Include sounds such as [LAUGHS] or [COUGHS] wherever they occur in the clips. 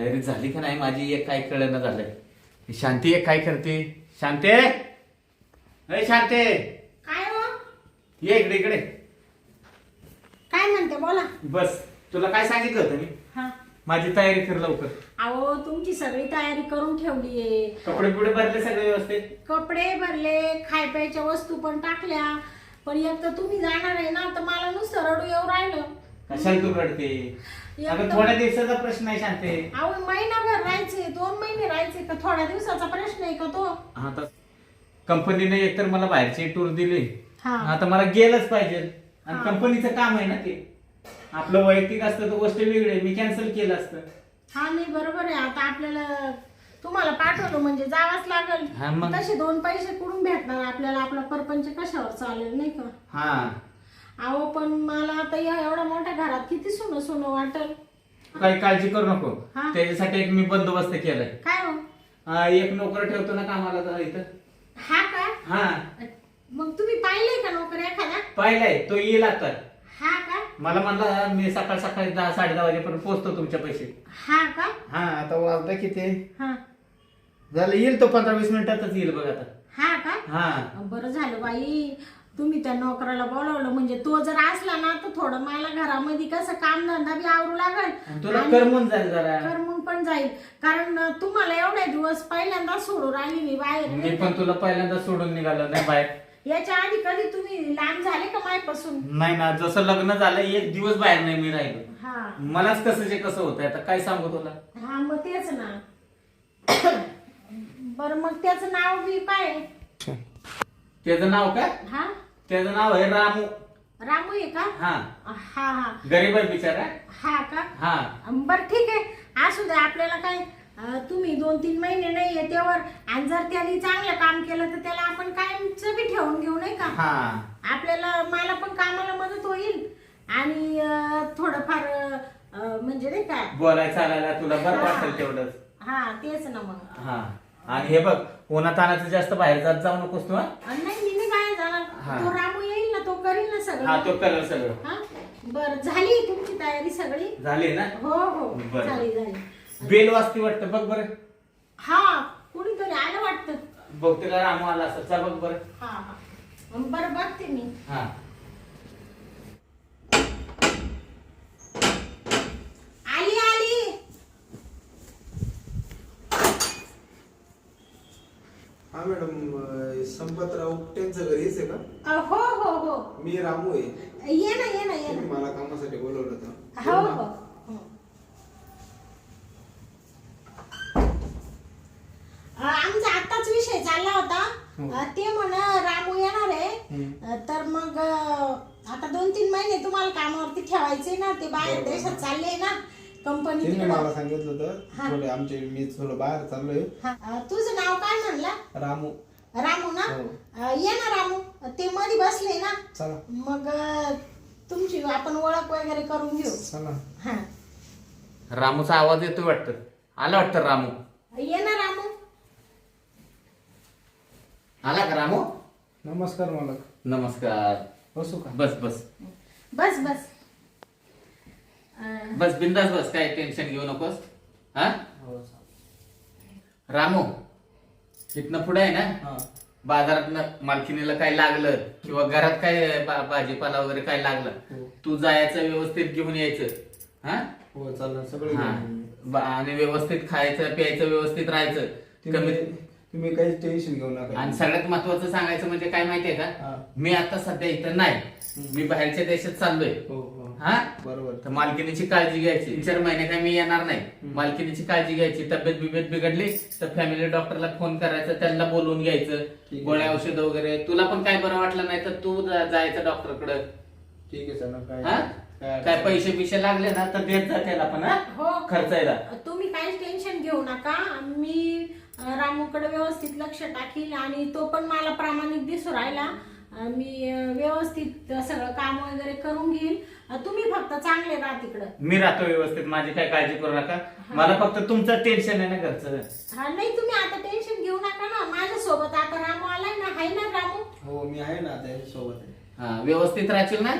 तयारी झाली का नाही माझी? एक काय कळणं झालंय. ही शांती एक काय करते? शांते! अय शांते! काय हो? ये इकडे इकडे. काय म्हणते? बोला. बस. तुला काय सांगितलं होतं मी? हा. माझी तयारी कर लवकर. अहो तुमची सगळी तयारी करून ठेवलीये कपडे पुढे भरले सगळे व्यवस्थित? कपडे भरले खाय प्यायच्या वस्तू पण टाकल्या. पण एक तर तुम्ही जाणार आहे ना तर मला नुसतं रडू येऊ राहिलं. कशाला तू रडते? अगं थोड्या दिवसाचा प्रश्न आहे शांते. अहो महिनाभर राहायचे दोन महिने राहायचे का थोड्या दिवसाचा प्रश्न आहे का तो? आता कंपनीने एकतर मला बाहेरची टूर दिली. हा. आता मला गेलंच पाहिजे. आणि हा. कंपनीचं काम आहे ना ते. आपलं वैयक्तिक असतं तर गोष्ट वेगळी आहे. मी कॅन्सल केलं असतं. हा नाही बरोबर आहे. आता आपल्याला तुम्हाला पाठवलं म्हणजे जावंच हा, लागल मग? तसे दोन पैसे कुठून भेटणार आपल्याला? आपला परपंच कशावर चालेल नाही का? हा. अहो पण मला आता या एवढ्या मोठ्या घरात किती सोनं सोनं वाटल. काही काळजी करू नको. हा. त्याच्यासाठी एक मी बंदोबस्त केलाय. काय हो? हा, एक नोकर ठेवतो ना कामाला तर इथं. हा का? हा. मग तुम्ही पाहिले का नोकर एखादा? पाहिलाय तो येईल आता. हा का? मला म्हणला मी सकाळ सकाळी दहा साडे दहा वाजेपर्यंत पोहोचतो तुमच्या पैसे. हा का? हा आता वाजता किती? हा. झालं येईल तो पंधरा वीस मिनिटातच येईल बघ आता. हा का? हा. बरं झालं बाई. तुम्ही त्या नोकराला बोलावलं म्हणजे तो जर असला ना तर थोडं मला घरामध्ये कसं काम धंदा बी आवरू लागल. तुला आणि करमून जाईल जरा. करमून पण जाईल. कारण तुम्हाला एवढे दिवस पहिल्यांदा सोडून राहिली मी बाहेर. मी पण तुला पहिल्यांदा सोडून निघालो नाही बाहेर. याच्या आधी कधी तुम्ही लांब झाले का मायपासून? नाही ना जसं लग्न झालं एक दिवस बाहेर नाही मी राहिलो. हा. मलाच कसं जे कसं होतंय आता काय सांगू तुला? हा मग तेच ना. [COUGHS] बर मग त्याचं नाव बी आहे? त्याचं नाव काय? हा? त्याचं नाव आहे रामू. रामू आहे का? हा. हा हा. गरीब आहे बिचारा. हा का? हा. बर ठीक आहे. असू दे आपल्याला काय अं, तुम्ही दोन तीन महिने नाही येत्यावर आणि जर त्याने चांगलं काम केलं तर त्याला आपण कायमच बी ठेवून घेऊ नाही का? हा. आपल्याला मला पण कामाला मदत होईल. आणि अं, थोडंफार अं, म्हणजे नाही का? बोलाय चालायला तुला बरं वाटेल तेवढंच. हा तेच ना मग. हा. आणि हे बघ उन्हा तानाचं जास्त बाहेर जात जाऊ नकोस तू हा? नाही हा. तो रामू येईल ना तो करील ना हा सगळं तो कलर सगळं. हा? बर झाली तुमची तयारी सगळी? झाली ना? हो हो. बरं. झाली झाली. बेल वाजती वाटतं बघ बरं. हा कुणीतरी आलं वाटतं. बहुतेक रामू आला असं चल बघ बरं. हा हा. बरं बघते मी. हा आली आली हा मॅडम संपतराव उपटेंचं घर आहे का? अ, हो हो हो. मी रामू आहे. ये ना ये ना ये तुम्ही ना. मला कामासाठी बोलवलं होतं. हो हो हो. अ, आमचा आत्ताच विषय चालला होता. अ, ते म्हण रामू येणार आहे. अ, तर मग अ, आता दोन तीन महिने तुम्हाला कामावरती ठेवायचे ना ते बाहेर. देशात चालले ना. कंपनी. मला सांगितलं होतं हा. थोडे आमचे मी थोडं बाहेर चाललोय. हा, तुझं नाव काय म्हणलं? रामू. रामू ना? हो. अ, ये ना रामू. ते मध्ये बसले ना? चला. मग अ, तुमची आपण ओळख वगैरे करून घेऊ. चला. हा. रामूचा आवाज येतोय वाटतं. आला वाटतं रामू? ये ना रामू. आला का रामू? नमस्कार मालक. नमस्कार. बसू का? बस बस. बस बस. बस बिंदास बस काय टेन्शन घेऊ नकोस. हा? रामू इथनं पुढे आहे ना? हा. बाजारात मालकिनीला काय लागलं किंवा घरात काय बा- भाजीपाला वगैरे काय लागलं हो. तू जायचं व्यवस्थित घेऊन यायचं. हा? हो चालणार सगळं हा. घेऊन येईन. बा- आणि व्यवस्थित खायचं प्यायचं व्यवस्थित राहायचं. तुम्ही कमीत तुम्ही काही टेन्शन घेऊ नका. आणि सगळ्यात महत्वाचं सांगायचं म्हणजे काय माहितीये हा. का मी आता सध्या इथं नाही. मी बाहेरच्या देशात चाललोय. हो हो. हा? बरोबर. तर मालकिनीची काळजी घ्यायची. तीन चार महिने काय मी येणार नाही. मालकिनीची काळजी घ्यायची. तब्येत बिब्येत बिघडली तर फॅमिली डॉक्टरला फोन करायचा त्यांना बोलवून घ्यायचं. गोळ्या औषध वगैरे. तुला पण काय बरं वाटलं नाही तर तू जा- जायचं डॉक्टरकडे ठीक आहे चला काय? हा? काय काय पैसे बिशे लागले ना तर देत जा त्याला पण हा? हो. खर्चायला. तुम्ही काहीच टेन्शन घेऊ नका. मी अं, रामूकडे व्यवस्थित लक्ष टाकील आणि तो पण मला प्रामाणिक दिसू राहिला. मी व्यवस्थित सगळं काम वगैरे करून घेईल. तुम्ही फक्त चांगले राहा तिकडं. मी राहतो व्यवस्थित माझी काय काळजी करू नका. मला फक्त तुमचं टेन्शन आहे ना घरचं. हा नाही तुम्ही आता टेन्शन घेऊ नका ना. माझ्या सोबत आता रामू आलाय ना हाय ना रामू? हो मी आहे ना त्या सोबत आहे. हा व्यवस्थित राहशील ना.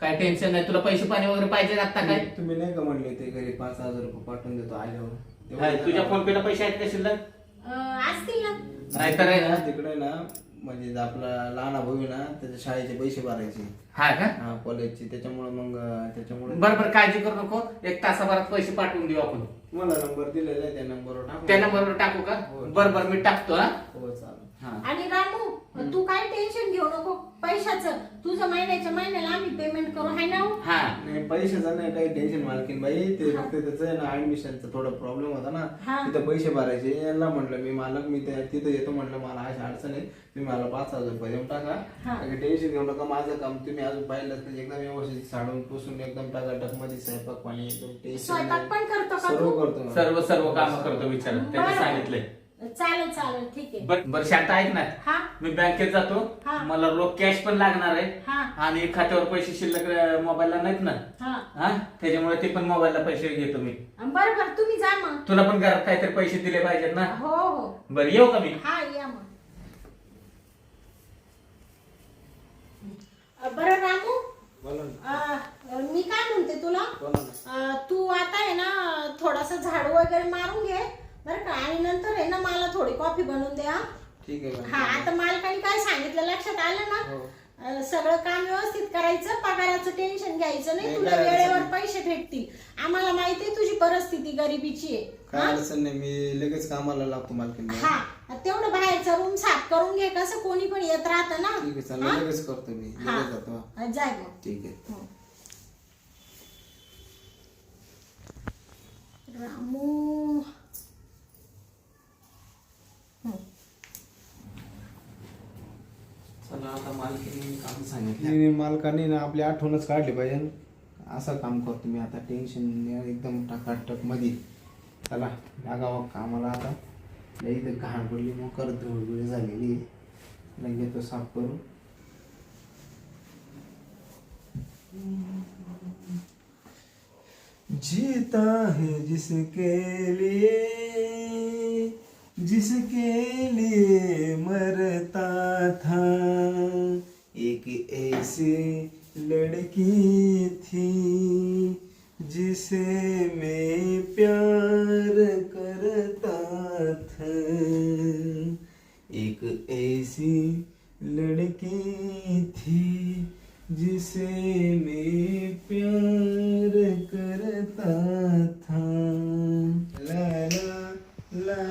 काय टेन्शन नाही तुला पैसे पाणी वगैरे पाहिजे आता काय? तुम्ही नाही का म्हणले ते घरी पाच हजार रुपये पाठवून देतो आल्यावर? तुझ्या. फोन पेला पैसे आहेत का शिल्लक? अं, असतील ना. नाहीतर आहे ना. तिकडे ना म्हणजे आपला लहान भाऊ आहे ना त्याच्या शाळेचे पैसे भरायचे. हा का? हा कॉलेजचे त्याच्यामुळे मग त्याच्यामुळे बरं बरं काळजी करू नको. एक तासाभरात पैसे पाठवून देऊ आपण. तुम्हाला नंबर दिलेला आहे त्या नंबरवर टाकून त्या नंबरवर टाकू का? हो. बरं बरं मी टाकतो हा. हो चालेल. हा आणि रामू तू काय टेन्शन घेऊ नको. पैशाचं तुझं महिन्याच्या महिन्याला आम्ही पेमेंट करू हाय ना हो? हा. नाही पैशाचं नाही काही टेन्शन मालकीन बाई. ते फक्त त्याचं आहे ना ऍडमिशनचा थोडा प्रॉब्लेम होता ना. हा. तिथं पैसे भरायचे. यांना म्हटलं मी मालक मी त्या- तिथं येतो म्हटलं मला अशी अडचण आहे. तुम्ही मला पाच हजार रुपये देऊन टाका. हा. टेन्शन घेऊ नका. माझं काम तुम्ही अजून पाहिलं तर एकदम व्यवस्थित साडून पुसून एकदम टाकाटकमध्ये स्वयंपाक पाणी एकदम टेन्शन स्वयंपाक पण करतो का सर्व तू? करतो. सर्व सर्व काम करतो विचार. त्यांनी बरं. सांगितलंय. चालेल चालेल ठीक आहे. बरं बरं शांत ऐक ना. हा. मी बँकेत जातो. हा. मला रोख कॅश पण लागणार आहे. हा. आणि खात्यावर पैसे शिल्लक अं, मोबाईलला नाहीत ना. हा. हा? त्याच्यामुळे ते पण मोबाईलला पैसे घेतो मी. बरं बरं तुम्ही जा मग. तुला पण घरात काहीतरी पैसे दिले पाहिजेत ना. हो हो. बरं येऊ का मी? हा या मग. बरं रामू. बोला ना. अं, मी काय म्हणते तुला? बोला ना. अं, तू आता आहे ना थोडासा झाडू वगैरे मारून घे. बरं का आणि नंतर आहे ना मला थोडी कॉफी बनवून द्या ठीक आहे हा मॅडम. आता मालकाने काय सांगितलं लक्षात आलं ना हो. अं, सगळं काम व्यवस्थित करायचं पगाराचं टेन्शन घ्यायचं नाही नाही, तुला वेळेवर नाही. पैसे भेटतील आम्हाला माहिती आहे तुझी परिस्थिती गरिबीची आहे काय हा? अडचण नाही मी लगेच कामाला लागतो मालकीन बाई. हा तेवढं बाहेरचा रूम साफ करून घे कसं कोणी पण येत राहतं ना ठीक आहे चालेल? लगेच करतो मी हा. लगेच जातो हा. जाय मग ठीक आहे हो. रामू आता मालकीने काम सांगितलं. नाही, मालकाने ना आपली आठवणच काढली पाहिजे. असं काम करतो मी आता. टेन्शन एकदम टाकाटकमध्ये चला लागावं कामाला आता. लई इथं घाण पडली मग करत धुळगुळी झालेली आहे. लगे घेतो साफ करून. जीता है जिसके लिए जिसके लिए. से लड़की थी जिसे मैं प्यार करता था एक ऐसी लड़की थी जिसे मैं प्यार करता था ला ला ला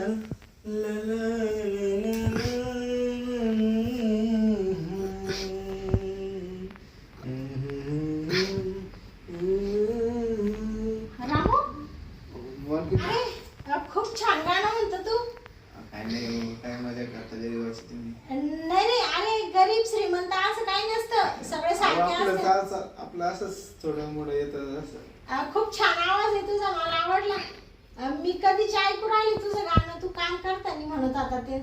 ला ला ला ला रामू बोल की अरे अ, खूप छान गाणं म्हणतो तू काय नाही हो, काय मजा करता देवाची तुम्ही नाही नाही अरे गरीब श्रीमंत असं काही नसतं सगळे सारखे आपलं चाल आपलं असंच थोडं मोठं येतं असं. अ, खूप छान आवाज आहे तुझा मला आवडला. अ, मी कधीच ऐकू राहिली तुझं गाणं तू काम करताना म्हणत आता ते.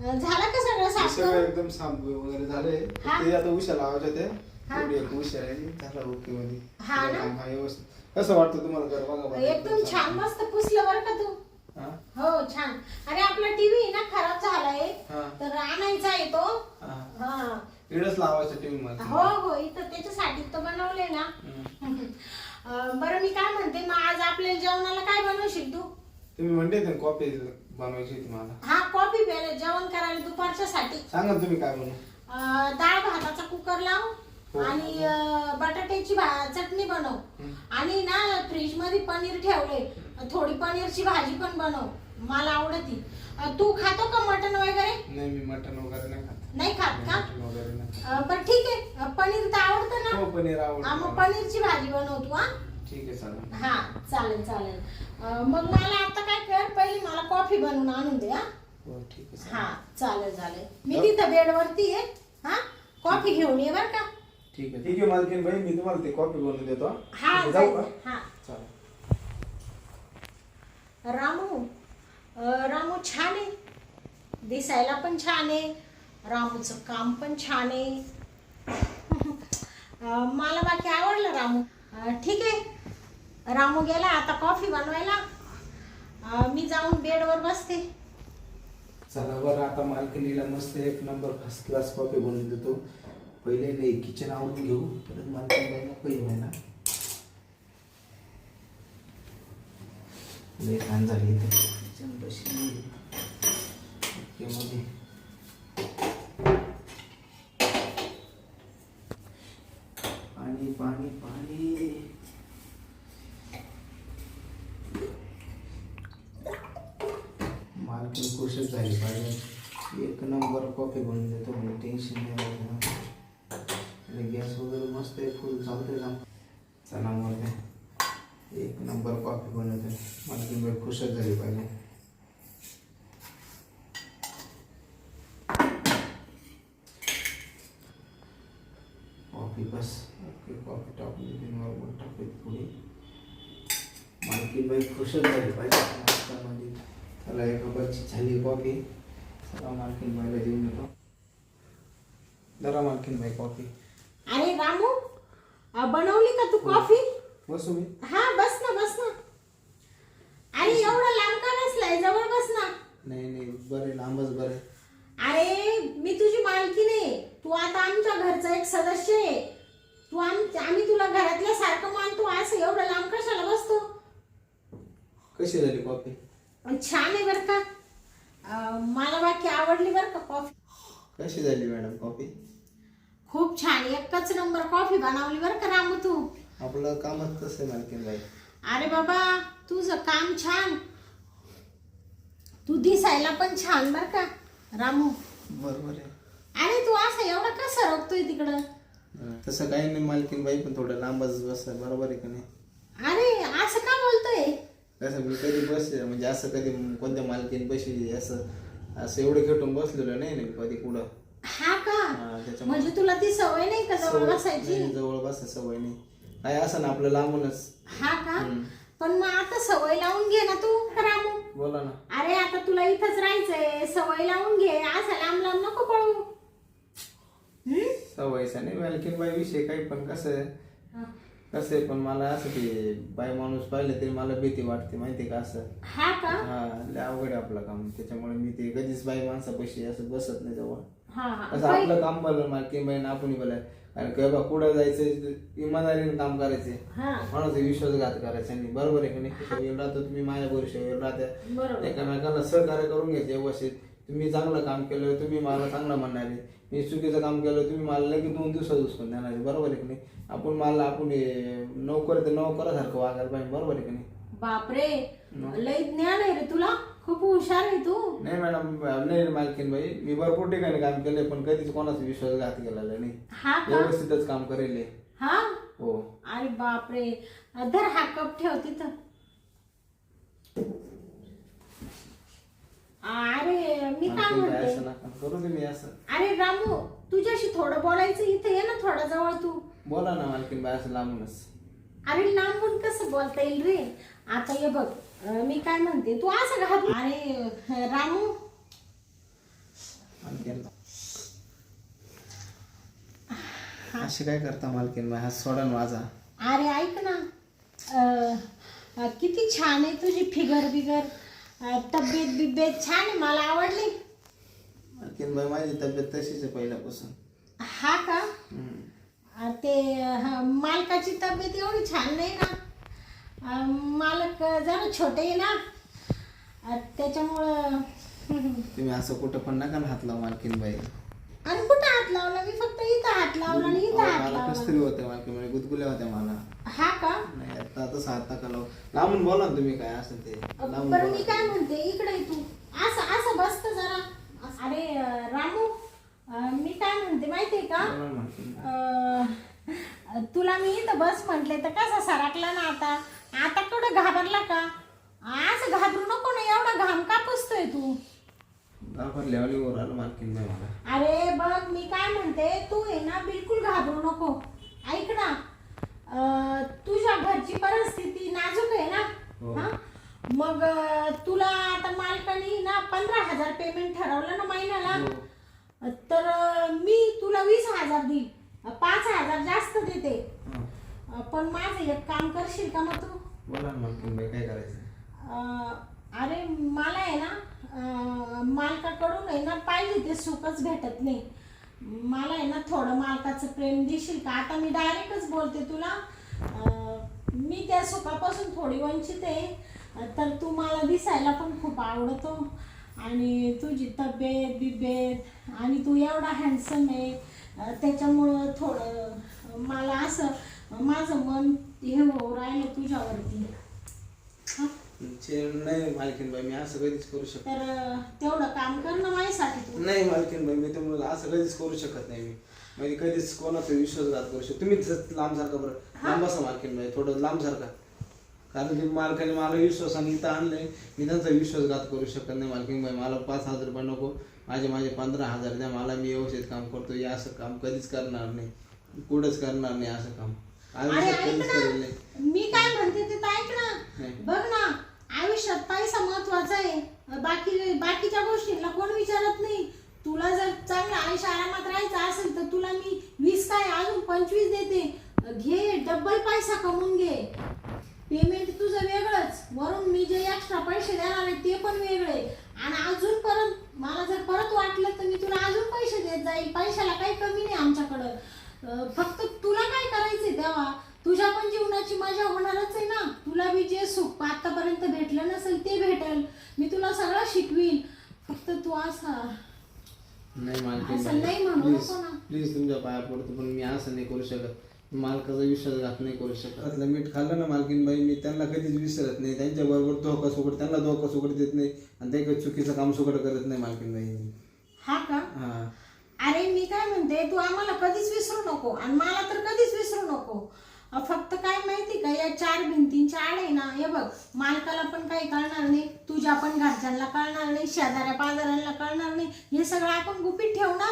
अ, झालं का सगळं साफ सगळं करून? एकदम साफ वगैरे झाले. हा? ते आता उशा लावायच्या ते हा. तेवढी एक उशा राहिली झालं ओके मध्ये. हा ना? सगळं काम आहे व्यवस्थित. कसं वाटतं तुम्हाला? घर बघा बघा, एकदम छान. मस्त पुसलं बरं का तू? हा? हो छान. अरे आपला टीव्ही ना खराब झालाय. हा. तर आणायचा आहे तो. हा. हा. इकडंच लावायचं टीव्ही हो मध्ये हो इथं त्याच्यासाठी तर बनवले ना. अं, बरं मी काय म्हणते मग आज आपल्याला जेवणाला काय बनवशील तू? तुम्ही म्हणते ना कॉपी बनवायची होती मला. हा कॉफी प्यायला जेवण करायला दुपारच्या साठी. सांगा ना तुम्ही काय बनवू. अं, डाळ भाताचा कुकर लाव हो. आणि अं, बटाट्याची भा- चटणी बनव. आणि ना फ्रीजमध्ये पनीर ठेवले थोडी पनीरची भाजी पण बनव. मला आवडती. अं, तू खातो का मटन वगैरे? नाही मी मटन वगैरे नाही खात. नाही खात का? वगैरे नाही खात. अं, बरं ठीक आहे. पनीर तर आवडतं ना? हो पनीर हा, मग आवडतं पनीरची भाजी बनव तू हा? ठीक आहे चालेल. हा चालेल चालेल. अं, मग मला आता काय कर पहिली मला कॉफी बनवून आणून दे हा? हो ठीक आहे हा चालेल. चालेल चालेल. मी तिथं बेडवरती आहे हा? कॉफी घेऊन ये बर का. ठीक आहे ठीक आहे मालकीन भाई मी तुम्हाला ते कॉपी बनवून देतो हा. ठीक आहे, जाऊ जाऊ का? हा. चालेल. रामू अं, रामू छान आहे. दिसायला पण छान आहे. रामूचं काम पण छान आहे. [LAUGHS] मला बाकी आवडलं रामू. ठीक आहे. रामू गेला आता कॉफी बनवायला. मी जाऊन बेडवर बसते. चला बरं आता मालकिनीला मस्त एक नंबर फर्स्ट क्लास कॉफी बनवून देतो. पहिले नाही किचन आवडून घेऊ परत मला काही नको येऊ ना? लई घाण झाली इथे. किचन बशी ना चला मग एक नंबर कॉफ़ी बनवते मालकीन बाई खुशच झाली पाहिजे कॉफ़ी बस ओके कॉफ़ी टाकून नॉर्मल टाकली थोडी मालकीन बाई खुशच झाली पाहिजे नाश्त्यामध्ये चला एका कपची झाली कॉफ़ी चला मालकीन बाईला देऊन येतो जरा मालकीन बाई कॉफ़ी अरे रामू बनवली का तू कॉफी बसू मी. हा बस ना बस ना. अरे एवढा लांब का बसलाय? जवळ बस ना. नाही नाही बरं लांबच बरं अरे मी तुझी मालकी नाही. तू आता आमच्या घरचा एक सदस्य आहे. तू आम आम्ही तुला घरातल्या सारखं मानतो असं एवढं लांब कशाला बसतो? कशी झाली कॉफी पण छान आहे बरं का. अं, मला बाकी आवडली बरं का कॉफी कशी झाली मॅडम कॉफी खूप छान. एकच नंबर कॉफी बनवली बरं का रामू तू. आपलं कामच तसं आहे मालकीन बाई. अरे बाबा तुझं काम छान. तू दिसायला पण छान बरं का रामू. बरोबर आहे. अरे तू असं एवढं का सरकतोय तिकडं. तसं काही नाही मालकीन बाई पण थोडं लांबच बस बरोबर आहे का नाही? अरे असं का बोलतोय? कसं मी कधी बस म्हणजे असं कधी कोणत्या मालकीन बशी असं असं एवढं खेटून बसलेलं नाही ना कधी कुठं. हा का? हा, त्याच्यामुळे. म्हणजे तुला ती सवय नाही का जवळ सवय- बसायची? नाही, जवळ बसा सवय नाही. काय असं ना आपलं लांबूनच. हा का. पण मग आता सवय लावून घे ना तू रामू. बोला ना. अरे आता तुला इथंच राहायचंय. सवय लावून घे. असं लांब लांब नको पळू. हम्म? सवयचा नाही मालकीन बाई विषय काही पण कसं आहे? हा. कसं आहे पण मला असं ते बाई माणूस पाहिलं तरी मला भीती वाटते माहिती का असं? हा का? हा लय अवघड आहे आपलं काम. त्याच्यामुळे मी ते कधीच बाई माणसापाशी असं बसत नाही जवळ. हा हा. असं आपलं काम भलं मालकीन बाईन आपण बोलाय कारण की बाबा कुठं जायचं इमानदारीने काम करायचे. हा. कोणाचा विश्वासघात करायचा नाही बरोबर आहे का नाही? राहतो तुम्ही माझ्या भरोश्यावर राहत्या बरोबर. एकमेकांना सहकार्य करून घ्यायचे व्यवस्थित. तुम्ही चांगलं काम केलं तुम्ही मला चांगलं म्हणणार मी चुकीचं काम केलं तुम्ही मला लगेच दोन दिवसात उचकून देणार बरोबर आहे की नाही? आपण मला आपण नोकर ते नोकरासारखं वागायला पाहिजे. बरोबर आहे की नाही? बापरे. लय ज्ञान आहे रे तुला. खूप हुशार आहे तू. नाही मॅडम नाही मालकीन बाई. मी भरपूर ठिकाणी काम केलंय पण कधीच कोणाचा विश्वासघात केलेला नाही. हा का? व्यवस्थितच काम करेल हा. हो? अरे बापरे. धर हा कप ठेव तिथं. अरे मी काय मालकीन बाई म्हणते? असं नका करू मी असं. अरे रामू तुझ्याशी थोडं बोलायचं इथे ये ना थोडा जवळ तू. बोला ना मालकीन बाई असं लांबूनच. अरे लांबून कसं बोलता येईल रे? आता ये बघ. मी काय म्हणते तू असं घात अरे रामू? असे काय करता मालकीन हा सोडा माझा. अरे ऐक ना. अं, किती छान आहे तुझी फिगर बिगर. अं, तब्येत बिब्येत छान आहे मला आवडली. मालकीन बाई माझी तब्येत तशीच आहे पहिल्यापासून. हा का? हम्म. अं, ते मालकाची तब्येत एवढी छान नाही ना. मालक जरा छोटे आहे ना. त्याच्यामुळं तुम्ही असं कुठं पण नका ना हात लावा मालकीन बाई. आणि कुठं हात लावला? मी फक्त इथं हात लावला आणि इथं हात मला लावला. तरी होतं मालकीन बाई. गुदगुल्या होत्या मला. हा का? नाही आता तसं हात नका लावू. लांबून बोला ना तुम्ही काय असं ते. लांबून बरं मी बोला. काय म्हणते इकडे ये तू. असं असं बसत जरा. अरे अं, रामू अं, मी काय म्हणते माहितीये का? बोला ना मालकीन बाई. अं, तुला मी इथं बस म्हटले तर कसा सरकला ना आता? आता कुठं घाबरला का? असं घाबरू नको ना एवढा घाम का पुसतोय तू? मला. अरे बघ मी काय म्हणते तू आहे ना बिलकुल घाबरू नको. ऐक ना अं, तुझ्या घरची परिस्थिती नाजूक आहे ना? हो. हा? मग अं, तुला आता मालकाने ना पंधरा हजार पेमेंट ठरवलं ना महिन्याला? हो. तर अं, मी तुला वीस हजार देईल अं, पाच हजार जास्त देते हा. अं, पण माझं एक काम करशील का मग तू? बोला ना काय करायचं? अं, अरे मला आहे ना अं, मालकाकडून आहे ना पाहिजे ते सुखच भेटत नाही. मला आहे ना थोडं मालकाचं प्रेम देशील का? आता मी डायरेक्टच बोलते तुला. अं, मी त्या सुखापासून थोडी वंचित आहे. अं, तर तू मला दिसायला पण खूप आवडतो. आणि तुझी तब्येत बिब्येत आणि तू एवढा हँडसम आहे. अं, त्याच्यामुळं थोडं मला असं माझं मन हे हो राहिलं तुझ्यावरती. हा? चे- नाही मालकीन बाई मी असं कधीच करू शकत तर अं, तेवढं काम कर ना माझ्यासाठी तू. नाही मालकीन बाई मी तुम्हाला असं कधीच करू शकत नाही मी. म्हणजे कधीच कोणाचा विश्वासघात करू शकतो तुम्ही जसं लांब सारखा बरं? लांब बसा मालकीन बाई थोडं लांब सारखा कारण की मालकाने मला विश्वासाने इथं आणलंय. मी त्यांचा विश्वासघात करू शकत नाही मालकीन बाई मला पाच हजार रुपये नको. माझे माझे पंधरा हजार द्या. मला मी व्यवस्थित काम करतो हे असं काम कधीच करणार नाही. कुठंच करणार नाही असं काम. अरे ऐक ना मी काय म्हणते ते तर ऐक ना. बघ ना आयुष्यात पैसा महत्त्वाचा आहे. बाकी बाकीच्या गोष्टींना कोण विचारत नाही. तुला जर चांगला आयुष्य आरामात राहायचं असेल तर तुला मी वीस काय अजून पंचवीस देते. घे डबल पैसा कमवून घे. पेमेंट तुझं वेगळंच. वरून मी जे एक्स्ट्रा पैसे देणार आहे ते पण वेगळे आणि अजून परत मला जर परत वाटलं तर मी तुला अजून पैसे देत जाईल पैशाला काही कमी नाही आमच्याकडं अं, फक्त तुला काय करायचंय तेव्हा तुझ्या पण जीवनाची मजा होणारच आहे ना तुला बी जे सुख आतापर्यंत भेटलं नसेल ते भेटेल मी तुला सगळं शिकवील फक्त तू असा नाही मालकीन असं नाही म्हणू प्लीज नको ना. प्लीज तुमच्या पाया पडतो पण मी असं नाही करू शकत मालकाचा विश्वासघात नाही करू शकत त्यातलं मीठ खाल्लं ना मालकीन बाई मी त्यांना कधीच विसरत नाही. त्यांच्या बरोबर धोका सुकट त्यांना धोका सुकट देत नाही आणि ते काही चुकीचं काम सुकट करत नाही मालकीन बाई हा का? हा. अरे मी काय म्हणते तू आम्हाला कधीच विसरू नको आणि मला तर कधीच विसरू नको. अ, फक्त काय माहिती का या चार भिंतींच्या आड आहे ना हे बघ मालकाला पण काही कळणार नाही तुझ्या पण घरच्यांना कळणार नाही शेजाऱ्या पाजाऱ्यांना कळणार नाही हे सगळं आपण गुपित ठेवू ना.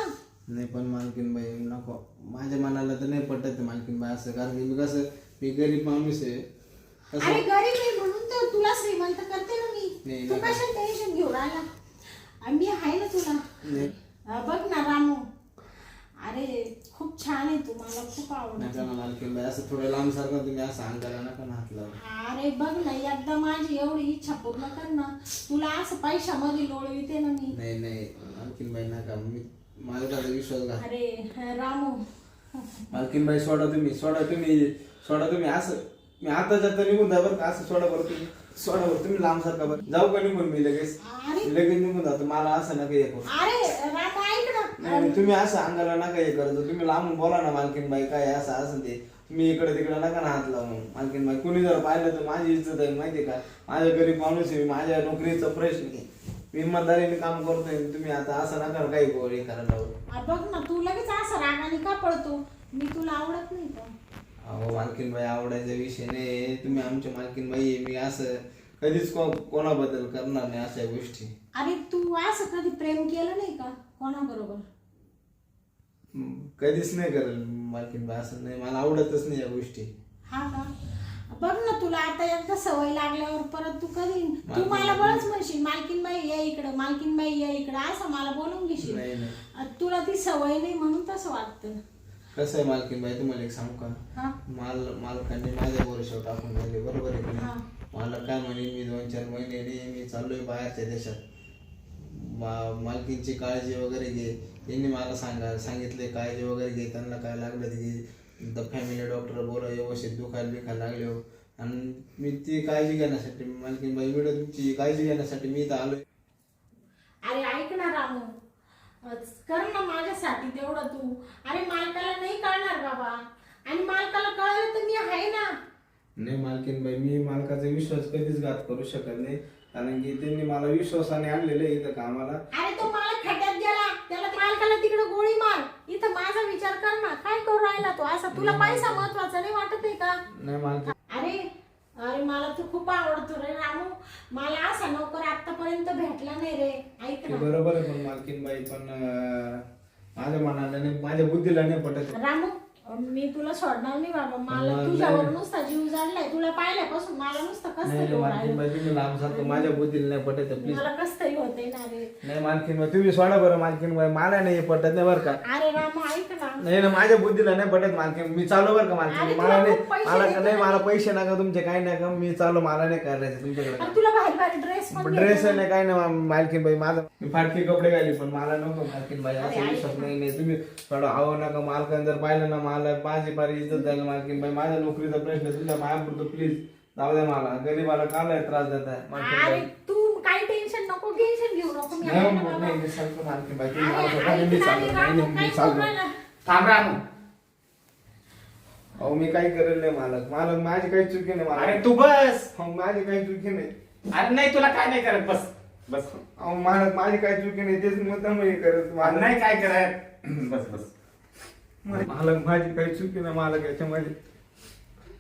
नाही पण मालकीन बाई नको. माझ्या मनाला तर नाही पटत मालकीन बाई असं कारण की मी कसं मी गरीब माणूस आहे. अरे गरीब आहे म्हणून तर तुला श्रीमंत करते ना मी. नाही, तू नाही. कशा टेन्शन घेऊ राहिला? अ, मी आहे ना तुला. नाही. बघ ना रामू. अरे खूप छान आहे तू. मला खूप आवडत. नका असं थोडं लांब सारखं तुम्ही असं अंगाला नका ना हात लावा. अरे बघ ना एकदा माझी एवढी इच्छा पूर्ण कर ना. तुला असं पैशामध्ये लोळविते ना मी. नाही नाही. मालकीन बाई नका. मी मालकाचा विश्वास घात अरे रामू. मालकीन बाई सोडा तुम्ही. सोडा तुम्ही. सोडा तुम्ही असं. मी आता जाता निघून जा बरं का असं सोडा बरं तुम्ही. सोडा बरं तुम्ही लांब सारखा बरं. जाऊ का निघून मी लगेच? अरे. मी लगेच निघून जातो. मला असं नका हे करू. अरे रामू ऐक ना. नाही नाही, तुम्ही असं अंगाला नका हे करतो तुम्ही लांबून बोला ना मालकीन बाई काय असं असं ते. तुम्ही इकडे तिकडे नका ना हात लावून. मालकीन बाई कुणी जर पाहिलं तर माझी इज्जत आहे माहिती का? माझ्या गरीब माणूस आहे माझ्या नोकरीचा प्रश्न आहे. मी इमानदारीने काम करतोय तुम्ही आता असं नका ना काही करायला लावू. बघ ना तू लगेच असं रागाने का पळतो? मी तुला आवडत नाही अहो मालकीन बाई आवडायचा विषय नाही तुम्ही आमच्या मालकीन बाई आहे. मी असं कधीच को कोणाबद्दल करणार नाही अशा गोष्टी. अरे तू असं कधी प्रेम केलं नाही का कोणाबरोबर? हम्म, कधीच नाही करेल मालकीन बाई असं नाही. मला आवडतच नाही या गोष्टी. हा का? बघ ना तुला आता एकदा सवय लागल्यावर परत तू कधी तू मला. बळच म्हणशील मालकीन बाई या इकडं मालकीन बाई या इकडं असं मला बोलून घेशील. नाही नाही. आ, तुला ती सवय नाही म्हणून तसं वाटतं. कसं आहे मालकीन बाई तुम्हाला एक सांगू का? हा. माल मालकाने माझ्या भरोशावर टाकून गेले बरोबर आहे की हा. नाही मला काय म्हणे मी दोन चार महिने मी चाललोय बाहेरच्या देशात. मा- मालकींची काळजी वगैरे घे. त्यांनी मला सांगा सांगितले काळजी वगैरे घे त्यांना काय लागलं ते घे. द फॅमिली डॉक्टर बोला व्यवस्थित दुखायला बिखायला लागले हो. आणि मी ती काळजी घेण्यासाठी मालकीन बाई व्हिडिओ तुमची काळजी घेण्यासाठी मी इथं आलोय. अरे ऐक ना रामू. कर ना माझ्यासाठी तेवढं तू. अरे मालकाला नाही कळणार बाबा. आणि मालकाला कळलं तर मी आहे ना. नाही मालकीन बाई मी मालकाचा विश्वास कधीच घात करू शकत नाही. कारण की त्यांनी मला विश्वासाने आणलेलं आहे इथं कामाला. अरे तो मालक खड्ड्यात गेला. त्याला त्या मालकाला तिकडे गोळी मार. इथं माझा विचार कर ना. काय करू राहिला तो? असा तुला पैसा महत्त्वाचा नाही वाटत आहे का? नाही मालकी अरे अरे मला तू खूप आवडतो रे रामू. मला असा नोकर आतापर्यंत भेटला नाही रे. ते बरोबर आहे पण मालकीन बाई पण अं, माझ्या मनाला नाही माझ्या बुद्धीला नाही पटत. रामू? मी तुला सोडणार नाही बाबा. मला. तुझ्यावर नुसता जीव जाडलाय. तुला पाहिल्यापासून मला नुसतं कस नाही तरी सारखं माझ्या बुद्धीला नाही पटत प्लीज मला कस तरी ना रे. नाही मालकीन बाई तुम्ही सोडा बरं मालकीन बाई मला नाही हे पटत नाही बरं का? अरे रामू ऐक ना. नाही ना माझ्या बुद्धीला नाही पटत मालकीन मी चालू बरं का अरे मालकीन तुला मला नाही खूप पैसे मला देतो नाही ना. मला. पैसे नका तुमचे काही नका. मी चालू मला नाही करायचं तुमच्याकडे. आणि तुला भारी भारी ड्रेस पण ड्रेस. नाही काय नाही मालकीन बाई माझा मी फाटके कपडे घाली पण मला नको मालकीन बाई असं विश्वास. नाही नाही. तुम्ही थोडं आव नका मालकान जर पाहिलं ना मला माझी फार इज्जत झाली मालकीन बाई माझ्या नोकरीचा प्रश्न आहे. तुमच्या मायापुरतं प्लीज जाऊ द्या मला. गरीबाला का लय त्रास देत आहे. अरे तू काही टेन्शन नको टेन्शन घेऊ नको. मी नाही, आहे ना नाही, बाबा. नाही, मी सांगतो मालकीन बाई. तुम्ही अरे, मला स्वतः ऐक मी ना, चाललो. रे, नाही नाही, काय मी चाललो. राहिला? थांब अहो मी काही करेल नाही मालक. मालक माझी काही चुकी नाही अरे मालक तू बस. अहो, माझी काही चुकी नाही. अरे नाही तुला काय नाही करत? बस. बस. अहो मालक माझी काही चुकी नाही तेच मुद्दाम हे करत मालक नाही काय करत? [CLEARS THROAT] बस बस. मालक माझी काही चुकी नाही मालक याच्यामध्ये.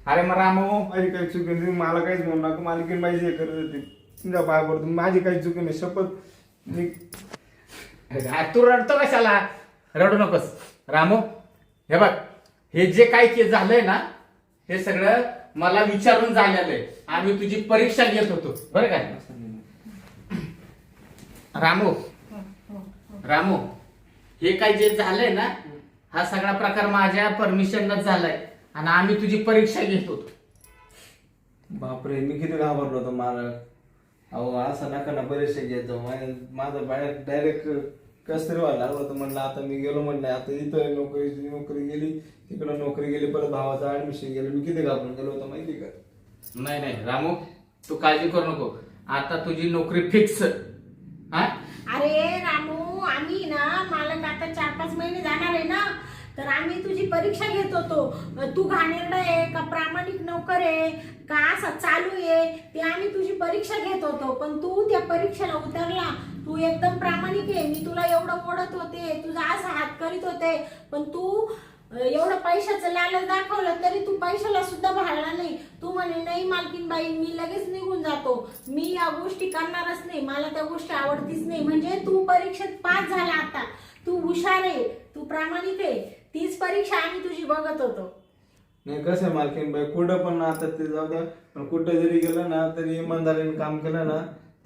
अरे मग रामू. माझी काही चुकी नाही तुम्ही मला काहीच म्हणू नका मालकीन माझी हे करत होती. तुमच्या पाय पडतो माझी काही चुकी नाही शपथ मी अरे तू रडतो कशाला? रडू नकोस. रामू हे बघ हे जे काय के झालंय ना हे सगळं मला विचारून झालेलं आहे. आम्ही तुझी परीक्षा घेत होतो. बरं काय रामू रामू हे काय जे झालंय ना हा सगळा प्रकार माझ्या परमिशनच झालाय. आणि आम्ही तुझी परीक्षा घेत होतो. बापरे मी किती घाबरलो होतो मालक. अहो असं नका ना परीक्षा घेतो माझ्या- माझं बाहेर डायरेक्ट कस तरी व्हायला लागलं होतं. म्हणलं आता मी गेलो म्हणलं आता इथं नोकरी नोकरी गेली तिकडं नोकरी गेली परत भावाचं ऍडमिशन गेलं. मी किती घाबरून गेलो होतो माहिती का? नाही नाही रामू तू काळजी करू नको. आता तुझी नोकरी फिक्स हा? अरे रामू आम्ही ना मालक आता चार पाच महिने जाणार आहे ना. तर आम्ही तुझी परीक्षा घेत होतो. तू घाणेरडा आहे का? प्रामाणिक नोकर आहे का? असा चालू आहे. ते आम्ही तुझी परीक्षा घेत होतो. पण तू त्या परीक्षेला उतरला. तू एकदम प्रामाणिक आहे. मी तुला एवढं मोडत होते. तुझा असा हात करीत होते. पण तू एवढं पैशाचं लालच दाखवलं तरी तू पैशाला सुद्धा भाळला नाही. तू म्हणे नाही मालकीन बाई मी लगेच निघून जातो. मी या गोष्टी करणारच नाही. मला त्या गोष्टी आवडतीच नाही. म्हणजे तू परीक्षेत पास झाला आता. तू हुशार आहे. तू प्रामाणिक आहे. तीच परीक्षा आम्ही तुझी बघत होतो. नाही कसं आहे मालकीन बाई कुठं पण आता ते जाऊ द्या. पण कुठं जरी गेलं ना तरी इमानदारीने काम केलं ना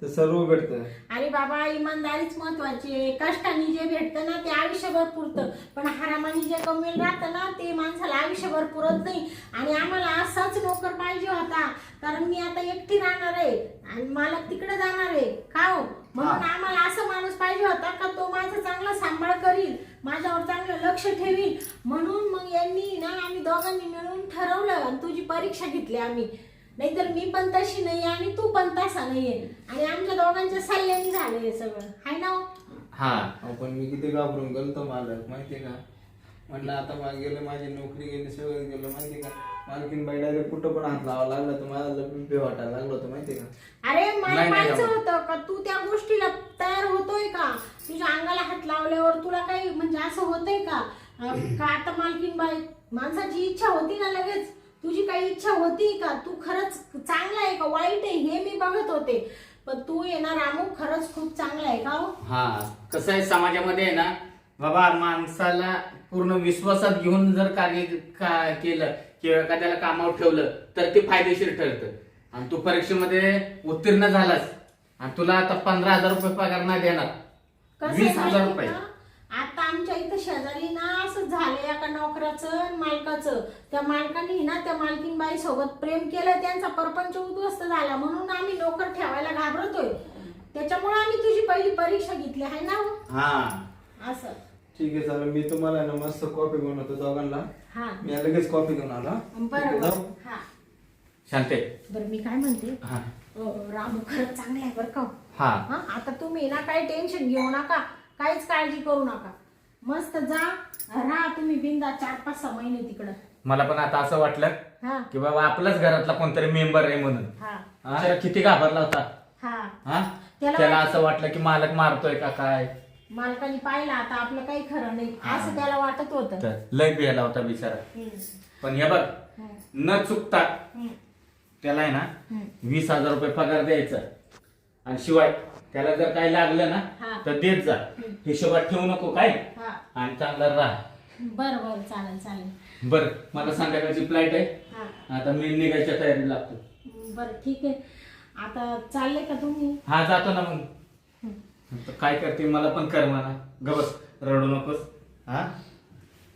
तर सर्व भेटतं. आणि बाबा इमानदारीच महत्वाची आहे. कष्टाने जे भेटतं ना ते आयुष्यभर पुरतं. पण हरामाने जे कमवेल राहतं ना ते माणसाला आयुष्यभर पुरत नाही. आणि आम्हाला असाच नोकर पाहिजे होता. कारण मी आता एकटी राहणार आहे. आणि मालक तिकडे जाणार आहे. का हो? म्हणून आम्हाला असं माणूस पाहिजे होता का तो माझा चांगला सांभाळ करील माझ्यावर चांगलं लक्ष ठेवील. म्हणून मग यांनी ना आम्ही दोघांनी मिळून ठरवलं आणि तुझी परीक्षा घेतली आम्ही. नाहीतर मी पण तशी नाही आणि तू पण तसा नाहीये. आणि आमच्या दोघांच्या सल्ल्याने झालं हे सगळं. हाय ना हो? हा. अहो, पण मी किती घाबरून गेलो तो मालक माहितीये का? म्हटलं आता मला गेलं माझी नोकरी गेली सगळं गेलं माहितीये का? मालकीन बाई डायरेक्ट कुठं पण हात लावा लागला तर मला लपी वाटायला लागलं होतं माहितीये का? अरे मला नाही, नाही, पाहायचं राहू. होतं का? तू त्या गोष्टीला तयार होतोय का? तुझ्या अंगाला हात लावल्यावर तुला काही म्हणजे असं होतंय का? अं, का आता मालकीन बाई माणसाची इच्छा होती ना लगेच? तुझी काही इच्छा होती का? तू खरंच चांगला आहे का? वाईट आहे हे मी बघत होते. पण तू ना रामू खरंच खूप चांगला आहे का हो? हा कसं आहे समाजामध्ये आहे ना बाबा माणसाला पूर्ण विश्वासात घेऊन जर कार्य का- केलं किंवा एखाद्याला कामावर ठेवलं तर ते फायदेशीर ठरतं. आणि तू परीक्षेमध्ये उत्तीर्ण झालास आणि तुला आता पंधरा हजार रुपये पगार नाही देणार. कसं वीस हजार माहिती रुपये. का? शेजारी ना असं झालंय एका नोकराचं मालकाचं. त्या मालकाने ना त्या मालकीन बाई सोबत प्रेम केलं त्यांचा परपंच उद्ध्वस्त झाला. म्हणून आम्ही नोकर ठेवायला घाबरतोय. त्याच्यामुळे आम्ही तुझी पहिली परीक्षा घेतली आहे ना हो? हा. असं. ठीक आहे चालेल. मी तुम्हाला ना मस्त कॉफी घेऊन होतो दोघांना. हा. मी लगेच कॉफी घेऊन आलो. जाऊ? हा. शांते. बरं मी काय म्हणते? हा. अं, रामू खरंच चांगला आहे बरं का हो? हा. हा आता तुम्ही ना काही टेन्शन घेऊ नका. काहीच काळजी करू नका. मस्त जा. राहा तुम्ही बिंदा चार पाच सहा महिने तिकडं. मला पण आता असं वाटलं हा. की बाबा आपलाच घरातला कोणतरी मेंबर आहे म्हणून. हा. हा? किती घाबरला होता. हा. हा? त्याला असं वाटलं की मालक मारतोय का काय? मालकाने पाहिलं आता आपलं काही खरं नाही. असं त्याला वाटत होतं. तर लय बियाला होता बिचारा. पण हे बघ न चुकता त्याला आहे ना. वीस हजार रुपये पगार द्यायचा. आणि शिवाय त्याला जर काही लागलं हा. ना तर देत जा. हिशोबात ठेवू नको काय? हा. आणि चांगला राहा. बरं बरं चालेल चालेल. बर मला संध्याकाळची फ्लाईट आहे. हा. आता मी निघायच्या तयारी लागतो. बरं ठीक आहे. आता चालले का तुम्ही? हा जातो ना मग. तर काय करते मला पण कर म्हणा. गबस रडू नकोस. हा?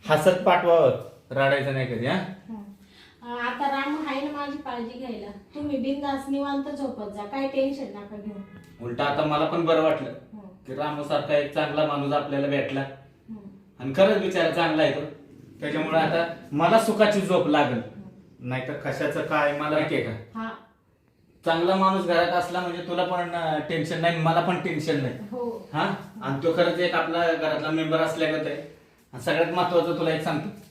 हसत पाठवावं. रडायचं नाही कधी हा? अं, आता राम आहे ना माझी काळजी घ्यायला. तुम्ही बिंदास निवांत झोपत जा. काय टेन्शन नका घेऊ. उलट आता मला पण बरं वाटलं हं, की रामसारखा एक चांगला माणूस आपल्याला भेटला. हं. आणि खरंच बिचारा चांगला आहे तो. त्याच्यामुळे आता मला सुखाची झोप लागल. नाहीतर कशाचं काय मला माहितीये का? हा. चांगला माणूस घरात असला म्हणजे तुला पण टेन्शन नाही मला पण टेन्शन नाही. हो. हा? आणि तो खरंच एक आपला घरातला मेंबर असल्यागत आहे. आणि सगळ्यात महत्वाचं तुला एक सांगतो.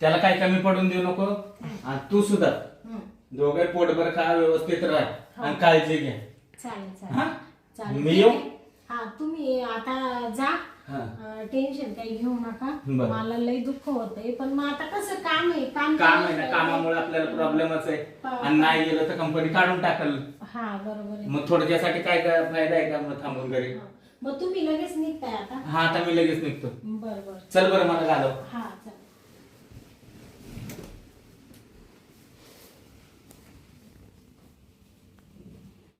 त्याला काय कमी पडून देऊ नको? आणि तू सुद्धा. हं. दोघे पोटभर खा व्यवस्थित राह आणि काळजी घ्या. चालेल हा? चालेल. मी येऊ? हा तुम्ही आता जा. हा. टेन्शन काही घेऊ नका. बरं. मला लई दुःख होतंय पण मग आता कसं काम आहे? काम काम आहे ना कामामुळे आपल्याला प्रॉब्लेमच आहे. हा. आणि नाही गेलं तर कंपनी काढून टाकल. हा बरोबर आहे. मग थोडक्यासाठी काय काय फायदा आहे का? मग थांबून घरी. हा. मग तुम्ही लगेच निघताय आता? हा आता मी लगेच निघतो. बर बर. चल बरं मला घालव. हा.